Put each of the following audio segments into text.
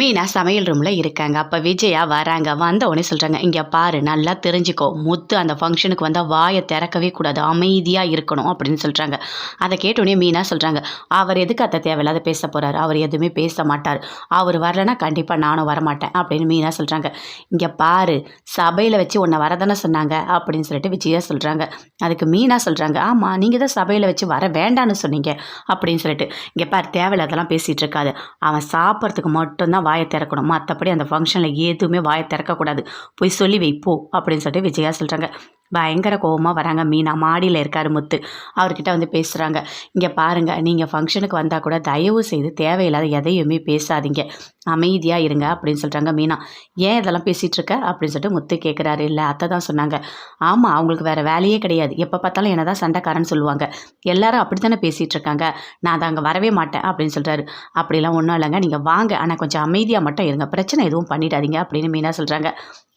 மீனா சமையல் ரூமில் இருக்காங்க. அப்போ விஜயா வராங்க. வந்த உடனே சொல்கிறாங்க இங்கே பாரு நல்லா தெரிஞ்சுக்கோ. முத்து அந்த ஃபங்க்ஷனுக்கு வந்தால் வாயை திறக்கவே கூடாது. அமைதியாக இருக்கணும். அப்படின்னு சொல்கிறாங்க அதை கேட்டோடனே மீனா சொல்கிறாங்க அவர் எதுக்கு அத்தை தேவையில்லாத பேச போகிறாரு அவர் எதுவுமே பேச மாட்டார். அவர் வரலைன்னா கண்டிப்பாக நானும் வரமாட்டேன். அப்படின்னு மீனா சொல்கிறாங்க இங்கே பாரு சபையில் வச்சு உன்னை வரதானே சொன்னாங்க? அப்படின்னு சொல்லிட்டு விஜயா சொல்கிறாங்க அதுக்கு மீனா சொல்கிறாங்க ஆமாம் நீங்கள் தான் சபையில் வச்சு வர வேண்டான்னு சொன்னீங்க. அப்படின்னு சொல்லிட்டு இங்கே பாரு தேவையில்லாதெல்லாம் பேசிகிட்டு இருக்காது. அவன் சாப்பிட்றதுக்கு மட்டும்தான் வாயை திறக்கணும். மற்றபடி அந்த ஃபங்க்ஷனில் எதுவுமே வாயை திறக்கக்கூடாது. போய் சொல்லி வைப்போ அப்படின்னு சொல்லிட்டு விஜயா சொல்கிறாங்க பயங்கர கோபமாக வராங்க. மீனா மாடியில் இருக்கார் முத்து. அவர்கிட்ட வந்து பேசுகிறாங்க இங்கே பாருங்கள் நீங்கள் ஃபங்க்ஷனுக்கு வந்தால் கூட தயவு செய்து தேவையில்லாத எதையுமே பேசாதீங்க. அமைதியாக இருங்க அப்படின்னு சொல்கிறாங்க மீனா. ஏன் இதெல்லாம் பேசிகிட்டு இருக்க? அப்படின்னு சொல்லிட்டு முத்து கேட்குறாரு இல்லை அத்தை தான் சொன்னாங்க. ஆமாம் அவங்களுக்கு வேறு வேலையே கிடையாது. எப்போ பார்த்தாலும் என்ன தான் சண்டைக்காரன்னு சொல்லுவாங்க. எல்லாரும் அப்படி தானே பேசிகிட்டு இருக்காங்க. நான் அதை அங்கே வரவே மாட்டேன் அப்படின்னு சொல்கிறாரு அப்படிலாம் ஒன்றும் இல்லைங்க. நீங்கள் வாங்க. ஆனால் கொஞ்சம் அமைதியாக மட்டும் இருங்க. பிரச்சனை எதுவும் பண்ணிடாதீங்க அப்படின்னு மீனா சொல்கிறாங்க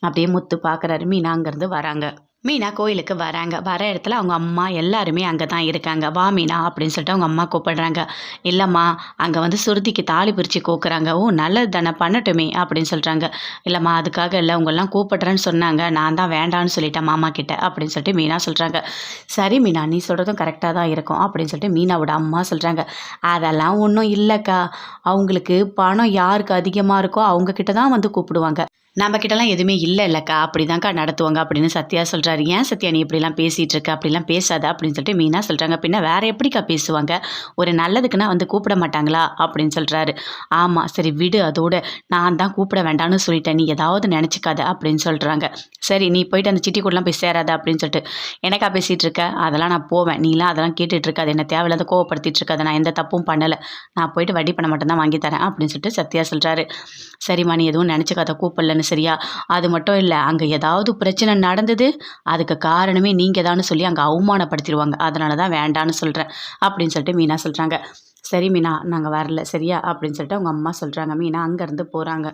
அப்படியே முத்து பார்க்குறாரு மீனா அங்கேருந்து வராங்க. மீனா கோயிலுக்கு வராங்க. வர இடத்துல அவங்க அம்மா எல்லாருமே அங்கே தான் இருக்காங்க. வா மீனா அப்படின்னு சொல்லிட்டு அவங்க அம்மா கூப்பிடுறாங்க. இல்லைம்மா அங்கே வந்து சுருதிக்கு தாலி பிரித்து கோக்குறாங்க. ஓ நல்லது தானே பண்ணட்டுமே அப்படின்னு சொல்கிறாங்க இல்லைம்மா அதுக்காக இல்லை உங்களெல்லாம் கூப்பிடுறேன்னு சொன்னாங்க. நான் தான் வேண்டான்னு சொல்லிட்டேன் மாமா கிட்ட அப்படின்னு சொல்லிட்டு மீனா சொல்கிறாங்க சரி மீனா நீ சொல்கிறதும் கரெக்டாக தான் இருக்கும் அப்படின்னு சொல்லிட்டு மீனாவோட அம்மா சொல்கிறாங்க அதெல்லாம் ஒன்றும் இல்லைக்கா. அவங்களுக்கு பணம் யாருக்கு அதிகமாக இருக்கோ அவங்கக்கிட்ட தான் வந்து கூப்பிடுவாங்க. நம்ம கிட்டலாம் எதுவுமே இல்லை இல்லைக்கா. அப்படி தான்க்கா நடத்துவாங்க அப்படின்னு சத்யா சொல்கிறாரு ஏன் சத்யா நீ இப்படிலாம் பேசிகிட்டு இருக்க? அப்படிலாம் பேசாத அப்படின்னு சொல்லிட்டு மீனா சொல்கிறாங்க பின்ன வேற எப்படிக்கா பேசுவாங்க? ஒரு நல்லதுக்குன்னா வந்து கூப்பிட மாட்டாங்களா? அப்படின்னு சொல்கிறாரு ஆமாம் சரி விடு அதோட. நான் தான் கூப்பிட வேண்டாம்னு சொல்லிட்டேன். நீ ஏதாவது நினச்சிக்காத அப்படின்னு சொல்கிறாங்க சரி நீ போயிட்டு அந்த சிட்டி கூடலாம் போய் சேராத அப்படின்னு சொல்லிட்டு. எனக்கா பேசிகிட்டு இருக்க? அதெல்லாம் நான் போவேன். நீலாம் அதெல்லாம் கேட்டுட்டு இருக்காது. என்ன தேவையில்லாத கோவப்படுத்திட்டு இருக்காது. நான் எந்த தப்பும் பண்ணலை. நான் போயிட்டு வட்டி பணம் மட்டும் தான் வாங்கி தரேன் அப்படின்னு சொல்லிட்டு சத்யா சொல்கிறாரு சரிம்மா நீ எதுவும் நினச்சிக்காத. கூப்பிடலன்னு சரியா? அது மட்டும் இல்லை அங்கே ஏதாவது பிரச்சனை நடந்தது அதுக்கு காரணமே நீங்கள் தான் சொல்லி அங்கே அவமானப்படுத்திடுவாங்க அதனால தான் வேண்டான்னு சொல்கிறேன் அப்படின்னு சொல்லிட்டு மீனா சொல்கிறாங்க சரி மீனா நாங்கள் வரல சரியா? அப்படின்னு சொல்லிட்டு அவங்க அம்மா சொல்கிறாங்க மீனா அங்கேருந்து போகிறாங்க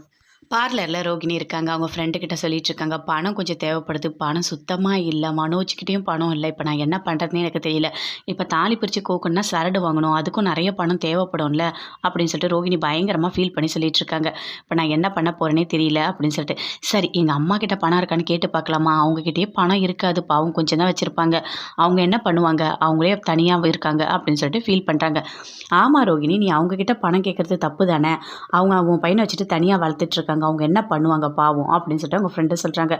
பார்லரில் ரோகிணி இருக்காங்க. அவங்க ஃப்ரெண்டுக்கிட்ட சொல்லிட்டு இருக்காங்க. பணம் கொஞ்சம் தேவைப்படுது. பணம் சுத்தமாக இல்லை. மனோஜ்கிட்டையும் பணம் இல்லை. இப்போ நான் என்ன பண்ணுறதுனே எனக்கு தெரியல. இப்போ தாலி பிரித்து கோக்கணும்னா சரடு வாங்கணும். அதுக்கும் நிறைய பணம் தேவைப்படும்ல அப்படின்னு சொல்லிட்டு ரோகிணி பயங்கரமாக ஃபீல் பண்ணி சொல்லிட்டு இருக்காங்க. இப்போ நான் என்ன பண்ண போகிறேனே தெரியல அப்படின்னு சொல்லிட்டு. சரி எங்கள் அம்மா கிட்ட பணம் இருக்கான்னு கேட்டு பார்க்கலாமா? அவங்கக்கிட்டே பணம் இருக்காது. பாவம் கொஞ்சம் தான் வச்சுருப்பாங்க. அவங்க என்ன பண்ணுவாங்க? அவங்களே தனியாக இருக்காங்க அப்படின்னு சொல்லிட்டு ஃபீல் பண்ணுறாங்க ஆமாம் ரோகிணி நீ அவங்கக்கிட்ட பணம் கேட்குறது தப்பு தானே? அவங்க அவங்க பையனை வச்சுட்டு தனியாக வளர்த்துட்டு இருக்காங்க அவங்க என்ன பண்ணுவாங்க பாவம் அப்படின்னு சொல்லிட்டு அவங்க ஃப்ரெண்டு சொல்கிறாங்க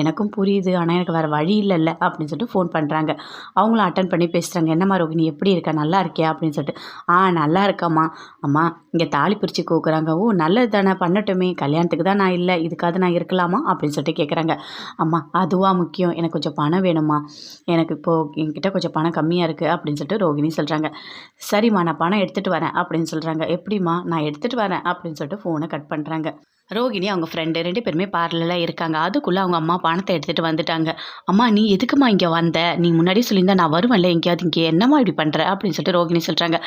எனக்கும் புரியுது ஆனால் எனக்கு வேறு வழி இல்லைல்ல அப்படின்னு சொல்லிட்டு ஃபோன் பண்ணுறாங்க அவங்களும் அட்டன் பண்ணி பேசுகிறாங்க என்னம்மா ரோகிணி எப்படி இருக்க? நல்லா இருக்கியா? அப்படின்னு சொல்லிட்டு ஆ நல்லா இருக்காம்மா. அம்மா இங்கே தாலி பிரித்து கூக்குறாங்க. ஓ நல்லது தானே பண்ணட்டுமே. கல்யாணத்துக்கு தான் நான் இல்லை இதுக்காக நான் இருக்கலாமா? அப்படின்னு சொல்லிட்டு கேட்குறாங்க அம்மா அதுவாக முக்கியம். எனக்கு கொஞ்சம் பணம் வேணும்மா. எனக்கு இப்போது என்கிட்ட கொஞ்சம் பணம் கம்மியாக இருக்குது அப்படின்னு சொல்லிட்டு ரோகிணி சொல்கிறாங்க சரிம்மா நான் பணம் எடுத்துகிட்டு வரேன். அப்படின்னு சொல்கிறாங்க எப்படிம்மா? நான் எடுத்துகிட்டு வரேன். அப்படின்னு சொல்லிட்டு ஃபோனை கட் பண்ணுறாங்க ரோகிணி அவங்க ஃப்ரெண்டு ரெண்டு பேருமே பார்லரில் இருக்காங்க. அதுக்குள்ளே அவங்க அம்மா பணத்தை எடுத்துகிட்டு வந்துட்டாங்க. அம்மா நீ எதுக்குமா இங்கே வந்த? நீ முன்னாடி சொல்லியிருந்தா நான் வருவேன்ல எங்கேயாவது? இங்கே என்னம்மா இப்படி பண்ணுற அப்படின்னு சொல்லிட்டு ரோகிணி சொல்கிறாங்க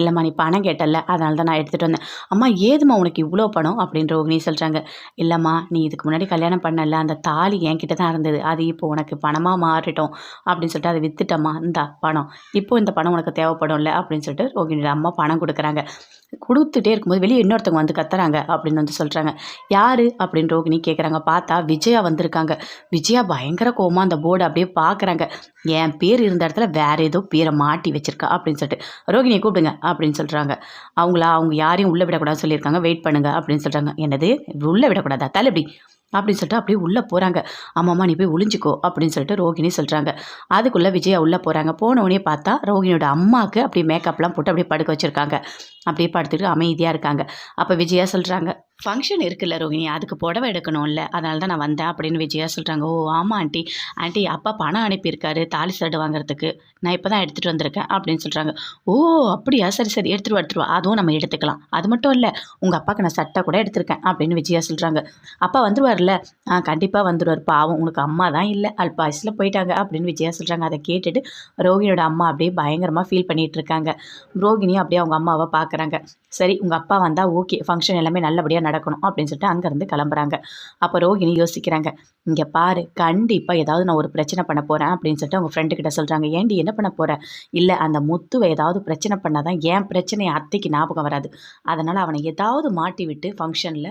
இல்லைம்மா நீ பணம் கேட்டல அதனால தான் நான் எடுத்துகிட்டு வந்தேன். அம்மா ஏதும்மா உனக்கு இவ்வளோ பணம்? அப்படின்னு ரோகிணி சொல்கிறாங்க இல்லைம்மா நீ இதுக்கு முன்னாடி கல்யாணம் பண்ணல அந்த தாலி என்கிட்ட தான் இருந்தது. அது இப்போ உனக்கு பணமாக மாறிட்டோம். அப்படின்னு சொல்லிட்டு அதை வித்துட்டம்மா. இந்த பணம். இப்போ இந்த பணம் உனக்கு தேவைப்படும்ல? அப்படின்னு சொல்லிட்டு ரோகிணியோட அம்மா பணம் கொடுக்குறாங்க. கொடுத்துட்டே இருக்கும்போது வெளியே இன்னொருத்தவங்க வந்து கத்துறாங்க அப்படின்னு வந்து சொல்கிறாங்க யார்? அப்படின்னு ரோகிணி கேட்குறாங்க பார்த்தா விஜயா வந்திருக்காங்க. விஜயா பயங்கர கோமா அந்த போர்டு அப்படியே பார்க்குறாங்க என் பேர் இருந்த இடத்துல வேற ஏதோ பேரை மாட்டி வச்சிருக்கா அப்படின்னு சொல்லிட்டு. ரோகிணியை கூப்பிடுங்க அப்படின்னு சொல்கிறாங்க அவங்களா அவங்க யாரையும் உள்ளே விடக்கூடாதுன்னு சொல்லியிருக்காங்க. வெயிட் பண்ணுங்க அப்படின்னு சொல்கிறாங்க என்னது? உள்ளே விடக்கூடாதா? தள்ளுபடி அப்படின்னு சொல்லிட்டு அப்படியே உள்ளே போகிறாங்க ஆமாம்மா நீ போய் ஒளிஞ்சிக்கோ அப்படின்னு சொல்லிட்டு ரோகிணி சொல்கிறாங்க அதுக்குள்ளே விஜயா உள்ளே போகிறாங்க போனவொடனே பார்த்தா ரோகிணியோட அம்மாவுக்கு அப்படியே மேக்கப்லாம் போட்டு அப்படியே படுக்க வச்சுருக்காங்க. அப்படியே படுத்துட்டு அமைதியாக இருக்காங்க. அப்போ விஜயா சொல்கிறாங்க ஃபங்க்ஷன் இருக்குல்ல ரோகிணி அதுக்கு புடவை எடுக்கணும்ல. அதனால தான் நான் வந்தேன் அப்படின்னு விஜயா சொல்கிறாங்க ஓ ஆமாம் ஆண்டி. ஆண்டி அப்பா பணம் அனுப்பியிருக்காரு தாலி சரடு வாங்குறதுக்கு. நான் இப்போ தான் எடுத்துகிட்டு வந்திருக்கேன் அப்படின்னு சொல்கிறாங்க ஓ அப்படியா? சரி சரி. எடுத்துருவா எடுத்துருவா. அதுவும் நம்ம எடுத்துக்கலாம். அது மட்டும் இல்லை உங்கள் அப்பாவுக்கு நான் சட்டை கூட எடுத்திருக்கேன் அப்படின்னு விஜயா சொல்கிறாங்க அப்பா வந்துருவார்ல ஆ கண்டிப்பாக வந்துடுவார் பாவம் உனக்கு அம்மா தான் இல்லை. அல்பாயுசில் போயிட்டாங்க அப்படின்னு விஜயா சொல்கிறாங்க அதை கேட்டுட்டு ரோகிணியோட அம்மா அப்படியே பயங்கரமாக ஃபீல் பண்ணிகிட்டு இருக்காங்க. ரோகிணியும் அப்படியே அவங்க அம்மாவை பார்க்குறாங்க சரி உங்கள் அப்பா வந்தால் ஓகே ஃபங்க்ஷன் எல்லாமே நல்லபடியாக நடக்கணும் அப்படின்னு சொல்லிட்டு அங்கேருந்து கிளம்புறாங்க. அப்போ ரோஹிணி யோசிக்கிறாங்க இங்கே பாரு கண்டிப்பாக ஏதாவது நான் ஒரு பிரச்சனை பண்ண போகிறேன் அப்படின்னு சொல்லிட்டு அவங்க ஃப்ரெண்டு கிட்ட சொல்கிறாங்க ஏண்டி என்ன பண்ண போகிற இல்லை அந்த முத்துவை ஏதாவது பிரச்சனை பண்ணாதான் என் பிரச்சனையை அத்தைக்கு ஞாபகம் வராது. அதனால் அவனை ஏதாவது மாட்டி விட்டு ஃபங்க்ஷனில்